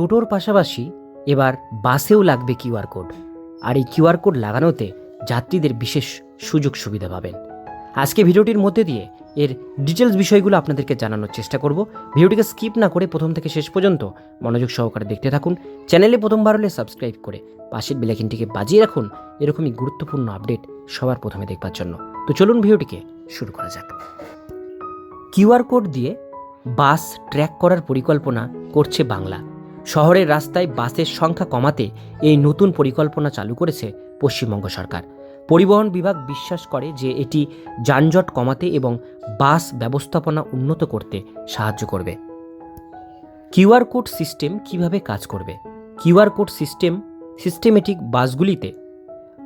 টোটোর পাশাপাশি এবার বাসেও লাগবে কিউআর কোড। আর এই কিউআর কোড লাগানোতে যাত্রীদের বিশেষ সুযোগ সুবিধা পাবেন। আজকে ভিডিওটির মধ্যে দিয়ে এর ডিটেলস বিষয়গুলো আপনাদেরকে জানানোর চেষ্টা করব। ভিডিওটিকে স্কিপ না করে প্রথম থেকে শেষ পর্যন্ত মনোযোগ সহকারে দেখতে থাকুন। চ্যানেলে প্রথমবার হলে সাবস্ক্রাইব করে পাশের বেলাইকিনটিকে বাজিয়ে রাখুন। এরকমই গুরুত্বপূর্ণ আপডেট সবার প্রথমে দেখবার জন্য। তো চলুন ভিডিওটিকে শুরু করা যাক। কিউআর কোড দিয়ে বাস ট্র্যাক করার পরিকল্পনা করছে বাংলা। শহরের রাস্তায় বাসের সংখ্যা কমাতে এই নতুন পরিকল্পনা চালু করেছে পশ্চিমবঙ্গ সরকার। পরিবহন বিভাগ বিশ্বাস করে যে এটি যানজট কমাতে এবং বাস ব্যবস্থাপনা উন্নত করতে সাহায্য করবে। কিউআর কোড সিস্টেম কীভাবে কাজ করবে? কিউআর কোড সিস্টেম, সিস্টেমেটিক বাসগুলিতে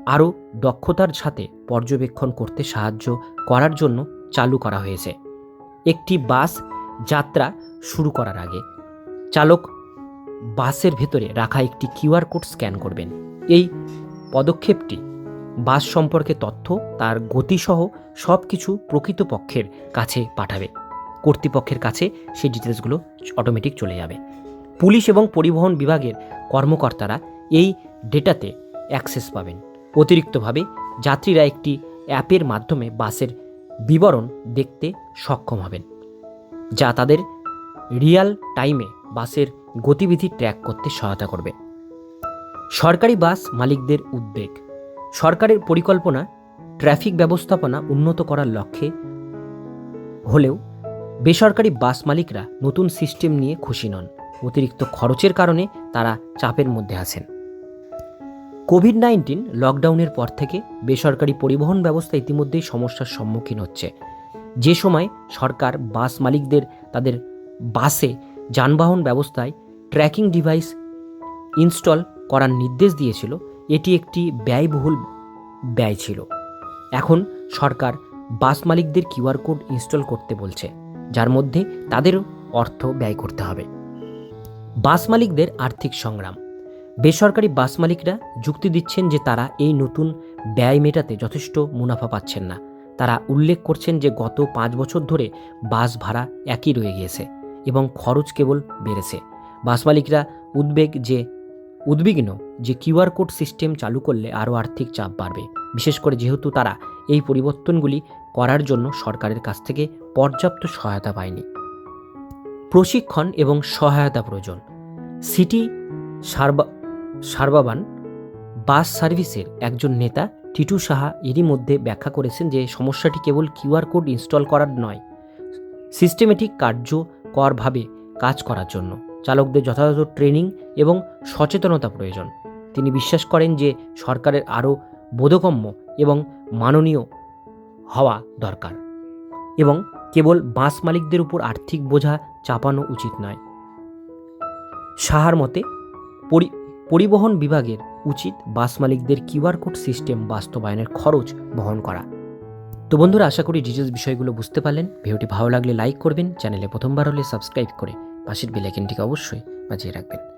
আরও দক্ষতার সাথে পর্যবেক্ষণ করতে সাহায্য করার জন্য চালু করা হয়েছে। একটি বাস যাত্রা শুরু করার আগে চালক বাসের ভেতরে রাখা একটি কিউআর কোড স্ক্যান করবেন। এই পদক্ষেপটি বাস সম্পর্কে তথ্য, তার গতিসহ সব কিছু প্রকৃতপক্ষের কাছে পাঠাবে। কর্তৃপক্ষের কাছে সেই ডিটেলসগুলো অটোমেটিক চলে যাবে। পুলিশ এবং পরিবহন বিভাগের কর্মকর্তারা এই ডেটাতে অ্যাক্সেস পাবেন। অতিরিক্তভাবে, যাত্রীরা একটি অ্যাপের মাধ্যমে বাসের বিবরণ দেখতে সক্ষম হবেন, যা তাদের রিয়াল টাইমে বাসের গতিবিধি ট্র্যাক করতে সহায়তা করবে। সরকারি বাস মালিকদের উদ্বেগ। সরকারের পরিকল্পনা ট্রাফিক ব্যবস্থাপনা উন্নত করার লক্ষ্যে হলেও বেসরকারি বাস মালিকরা নতুন সিস্টেম নিয়ে খুশি নন। অতিরিক্ত খরচের কারণে তারা চাপের মধ্যে আছেন। কোভিড নাইন্টিন লকডাউনের পর থেকে বেসরকারি পরিবহন ব্যবস্থা ইতিমধ্যেই সমস্যার সম্মুখীন হচ্ছে। যে সময় সরকার বাস মালিকদের, তাদের বাসে যানবাহন ব্যবস্থায় ট্র্যাকিং ডিভাইস ইনস্টল করার নির্দেশ দিয়েছিল। এটি একটি ব্যয়বহুল ব্যয় ছিল। এখন সরকার বাস মালিকদের কিউআর কোড ইনস্টল করতে বলছে, যার মধ্যে তাদেরও অর্থ ব্যয় করতে হবে। বাস মালিকদের আর্থিক সংগ্রাম। বেসরকারি বাস মালিকরা যুক্তি দিচ্ছেন যে তারা এই নতুন ব্যয় মেটাতে যথেষ্ট মুনাফা পাচ্ছেন না। তারা উল্লেখ করছেন যে গত পাঁচ বছর ধরে বাস ভাড়া একই রয়ে গিয়েছে এবং খরচ কেবল বেড়েছে। বাস মালিকরা উদ্বেগ যে, উদ্বিগ্ন যে কিউআর কোড সিস্টেম চালু করলে আরও আর্থিক চাপ বাড়বে। বিশেষ করে যেহেতু তারা এই পরিবর্তনগুলি করার জন্য সরকারের কাছ থেকে পর্যাপ্ত সহায়তা পায়নি। প্রশিক্ষণ এবং সহায়তা প্রয়োজন। সিটি সারবা, সারবাবান বাস সার্ভিসের একজন নেতা টিটু সাহা এরই মধ্যে ব্যাখ্যা করেছেন যে, সমস্যাটি কেবল কিউআর কোড ইনস্টল করার নয়, সিস্টেমেটিক কার্যকরভাবে কাজ করার জন্য। চালকদের যথাযথ ট্রেনিং এবং সচেতনতা প্রয়োজন। তিনি বিশ্বাস করেন যে সরকারের আরও বোধগম্য এবং মাননীয় হওয়া দরকার এবং কেবল বাস মালিকদের উপর আর্থিক বোঝা চাপানো উচিত নয়। সাহার মতে, পরি, পরিবহন বিভাগের উচিত বাস মালিকদের কিউআর কোড সিস্টেম বাস্তবায়নের খরচ বহন করা। তো বন্ধুরা, আশা করি ডিটেলস বিষয়গুলো বুঝতে পারলেন। ভিডিওটি ভালো লাগলে লাইক করবেন, চ্যানেলে প্রথমবার হলে সাবস্ক্রাইব করে পাশের বেলাইকেনটিকে অবশ্যই বাজিয়ে রাখবেন।